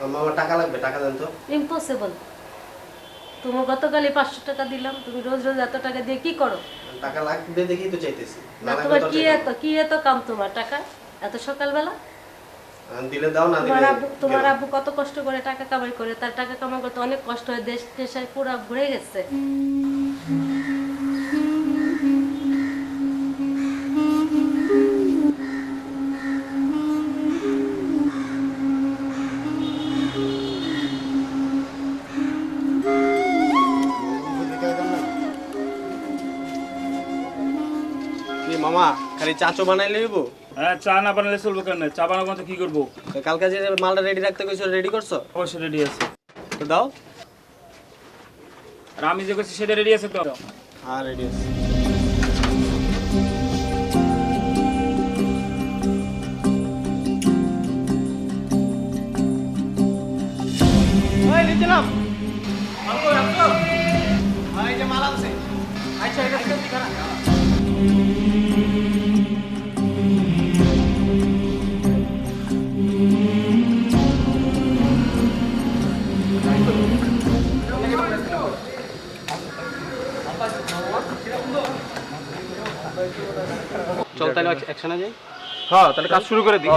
মামা টাকা লাগবে টাকা দেন তো। ইম্পসিবল তোমার গতকালই পাঁচশো টাকা দিলাম তুমি রোজ রোজ এত টাকা দিয়ে কি করো? টাকা লাগবে দেখেই তো চাইতেছি না তোমার কি এত কি এত কাম তোমার টাকা? এত সকালবেলা। দিলে দাও না তোমার দিলে আব্বু তোমার। আব্বু কত কষ্ট করে টাকা কামাই করে তার টাকা কামাই করতে অনেক কষ্ট হয় দেশ দেশে পুরো ঘুরে গেছে। মামা খালি চাচো বানাই লইব হ্যাঁ চা না বানালে চলবে কেন চা বানাবো তো কি করব? কালকে যে মালটা রেডি রাখতে কইছো রেডি করছ? অবশ্যই রেডি আছে। তো দাও। আর আমি যে করছি সেটা রেডি আছে তো? হ্যাঁ রেডি আছে। চল তাহলে অ্যাকশনে যাই। হ্যাঁ তাহলে কাজ শুরু করে দিই।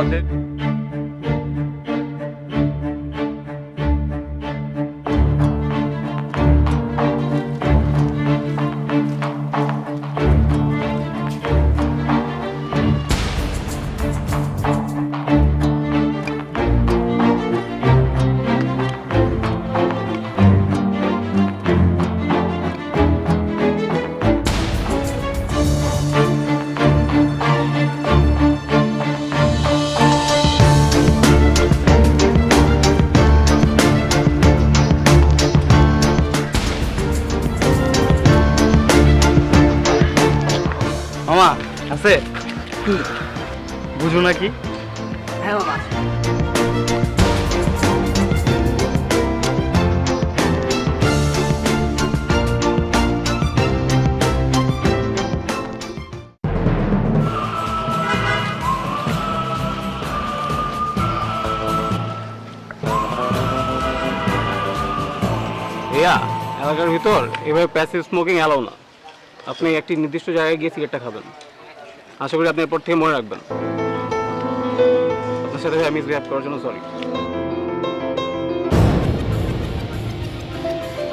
আছে? বুঝো নাকি হ্যাঁ বাবা। ভাইয়া এলাকার ভিতর এভাবে প্যাসিভ স্মোকিং অ্যালাউ না। আপনি একটি নির্দিষ্ট জায়গায় গিয়ে সিগারেটটা খাবেন। আশা করি আপনি এরপর থেকে মনে রাখবেন। আপনার সাথে আমি রিয়াক্ট করার জন্য সরি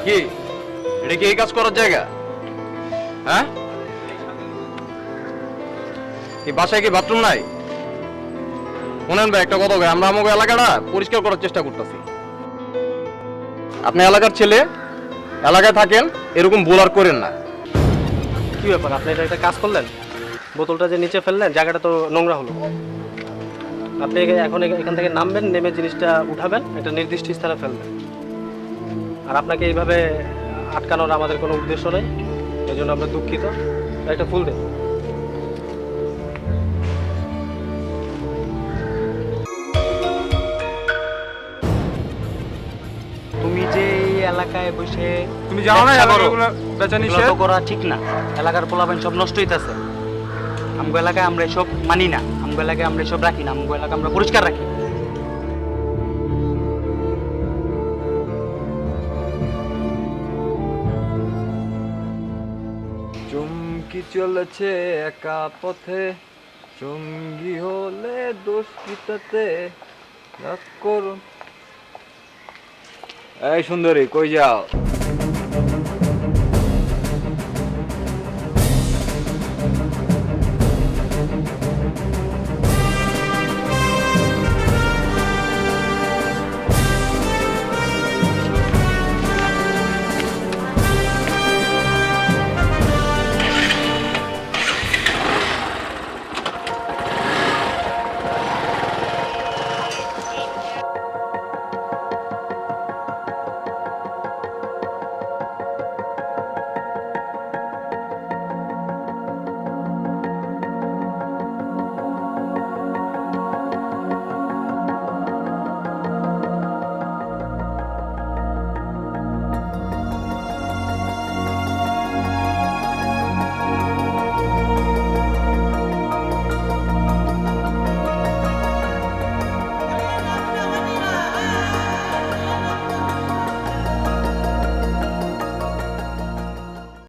কি? এটা কি এই কাজ করার জায়গা? হ্যাঁ? কি বাসায় কি বাথরুম নাই? শোনেন ভাই একটা কথা আমরা আমাকে এলাকাটা পরিষ্কার করার চেষ্টা করতেছি। আপনি এলাকার ছেলে এলাকায় থাকেন এরকম বোলার করেন না। কি ব্যাপার আপনি এটা একটা কাজ করলেন? বোতলটা যে নিচে ফেললেন জায়গাটা তো নোংরা হলো। আপনি এখন এখান- এখান থেকে নামবেন নেমে জিনিসটা উঠাবেন একটা নির্দিষ্ট স্থানে ফেলবেন। আর আপনাকে এইভাবে আটকানোর আমাদের কোনো উদ্দেশ্য নেই। এই জন্য আমরা দুঃখিত। একটা ফুল দেন। তুমি যে এই এলাকায় বসে তুমি জানো না ব্যবসা বেচা নিষেধ? করা ঠিক না। এলাকার পোলাপান সব নষ্ট হইতাছে। আমগো এলাকায় আমরা এসব মানি না। আমগো এলাকায় আমরা এসব রাখি না। আমগো এলাকা আমরা পরিষ্কার রাখি। চুমকি চলেছে একা পথে। সঙ্গী হলে দোষ কিতাতে রাগ করুন। এই সুন্দরী কই যাও?